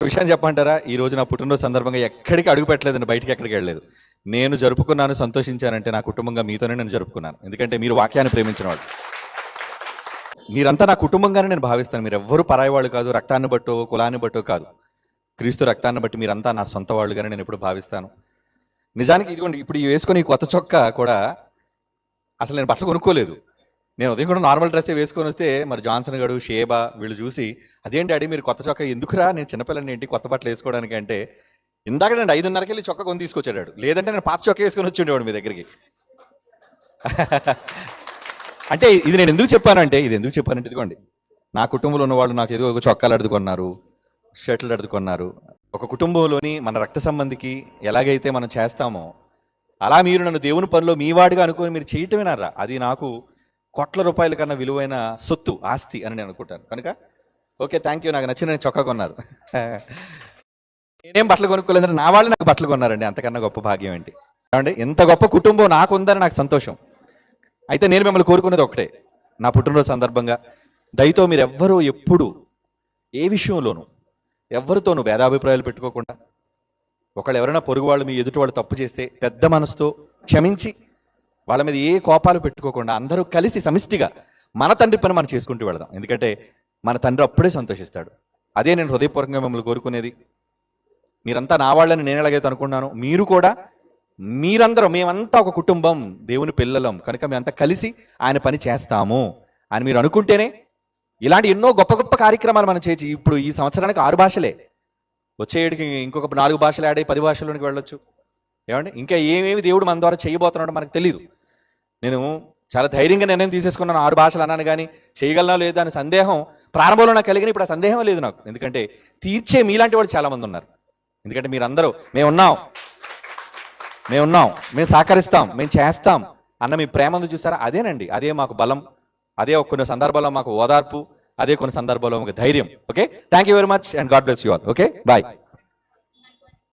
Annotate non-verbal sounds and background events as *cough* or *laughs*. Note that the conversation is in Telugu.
విషయం చెప్పంటారా ఈ రోజు నా పుట్టినరోజు సందర్భంగా ఎక్కడికి అడుగు పెట్టలేదండి బయటికి ఎక్కడికి వెళ్ళలేదు. నేను జరుపుకున్నాను సంతోషించానంటే నా కుటుంబంగా మీతోనే నేను జరుపుకున్నాను. ఎందుకంటే మీరు వాక్యాన్ని ప్రేమించిన వాళ్ళు. మీరంతా నా కుటుంబంగానే నేను భావిస్తాను. మీరు ఎవ్వరు పరాయి వాళ్ళు కాదు రక్తాన్ని బట్టో కులాన్ని బట్టో కాదు. క్రీస్తు రక్తాన్ని బట్టి మీరంతా నా సొంత వాళ్ళుగానే నేను ఎప్పుడు భావిస్తాను. నిజానికి ఇదిగోండి ఇప్పుడు వేసుకొని కొత్త చొక్కా కూడా అసలు నేను బట్టలు కొనుక్కోలేదు. నేను ఉదయం కూడా నార్మల్ డ్రెస్సే వేసుకొని వస్తే మరి జాన్సన్ గడు షేబా వీళ్ళు చూసి అదేంటి డాడీ మీరు కొత్త చొక్కా ఎందుకురా? నేను చిన్నపిల్లని ఏంటి కొత్త బట్టలు వేసుకోవడానికి? అంటే ఇందాక నేను ఐదున్నరకి వెళ్ళి చొక్కా కొని తీసుకొచ్చాడు లేదంటే నేను పాత చొక్క వేసుకొని వచ్చిండేవాడు మీ దగ్గరికి. *laughs* అంటే ఇది నేను ఎందుకు చెప్పానంటే ఇది ఎందుకు చెప్పానంటే ఇదిగోండి. నా కుటుంబంలో ఉన్న వాళ్ళు నాకు ఏదో ఒక చొక్కాలు అడుగుకున్నారు షర్ట్లు అడుగుకున్నారు. ఒక కుటుంబంలోని మన రక్త సంబంధికి ఎలాగైతే మనం చేస్తామో అలా మీరు నన్ను దేవుని పనిలో మీ వాడిగా అనుకొని మీరు చేయటమేనారా? అది నాకు కోట్ల రూపాయల కన్నా విలువైన సొత్తు ఆస్తి అని నేను అనుకుంటాను. కనుక ఓకే థ్యాంక్ యూ నాకు నచ్చిన చొక్కా కొన్నారు. నేనేం బట్టలు కొనుక్కోలేదంటే నా వాళ్ళు నాకు బట్టలు కొన్నారండి. అంతకన్నా గొప్ప భాగ్యం ఏంటి? ఏమండి? ఇంత గొప్ప కుటుంబం నాకు ఉందని నాకు సంతోషం. అయితే నేను మిమ్మల్ని కోరుకునేది ఒకటే. నా పుట్టినరోజు సందర్భంగా దయతో మీరు ఎవ్వరూ ఎప్పుడు ఏ విషయంలోనూ ఎవరితోనూ భేదాభిప్రాయాలు పెట్టుకోకుండా ఒకళ్ళు ఎవరైనా పొరుగు వాళ్ళు మీ ఎదుటి వాళ్ళు తప్పు చేస్తే పెద్ద మనసుతో క్షమించి వాళ్ళ మీద ఏ కోపాలు పెట్టుకోకుండా అందరూ కలిసి సమిష్టిగా మన తండ్రి పని మనం చేసుకుంటూ వెళదాం. ఎందుకంటే మన తండ్రి అప్పుడే సంతోషిస్తాడు. అదే నేను హృదయపూర్వకంగా మిమ్మల్ని కోరుకునేది. మీరంతా నా వాళ్ళని నేను ఎలాగైతే అనుకున్నాను మీరు కూడా మీరందరూ మేమంతా ఒక కుటుంబం దేవుని పిల్లలం. కనుక మేమంతా కలిసి ఆయన పని చేస్తాము అని మీరు అనుకుంటేనే ఇలాంటి ఎన్నో గొప్ప గొప్ప కార్యక్రమాలు మనం చేసి ఇప్పుడు ఈ సంవత్సరానికి ఆరు భాషలే. వచ్చే ఇంకొక నాలుగు భాషలు ఆడే పది భాషల్లోనికి వెళ్ళొచ్చు. ఏమండి? ఇంకా ఏమేమి దేవుడు మన ద్వారా చేయబోతున్నాడో మనకు తెలియదు నేను చాలా ధైర్యంగా నిర్ణయం తీసేసుకున్నాను. ఆరు భాషలు అన్నాను కానీ చేయగలనా లేదా అని సందేహం ప్రారంభంలో నాకు కలిగిన ఇప్పుడు ఆ సందేహం లేదు నాకు. ఎందుకంటే తీర్చే మీలాంటి వాడు చాలా మంది ఉన్నారు. ఎందుకంటే మీరందరూ మేము ఉన్నాం మేము ఉన్నాం మేము సహకరిస్తాం. మేము చేస్తాం అన్న మీ ప్రేమను చూసారా? అదేనండి. అదే మాకు బలం. అదే కొన్ని సందర్భాల్లో మాకు ఓదార్పు. అదే కొన్ని సందర్భాల్లో మాకు ధైర్యం. Okay? Thank you very much and God bless you all okay bye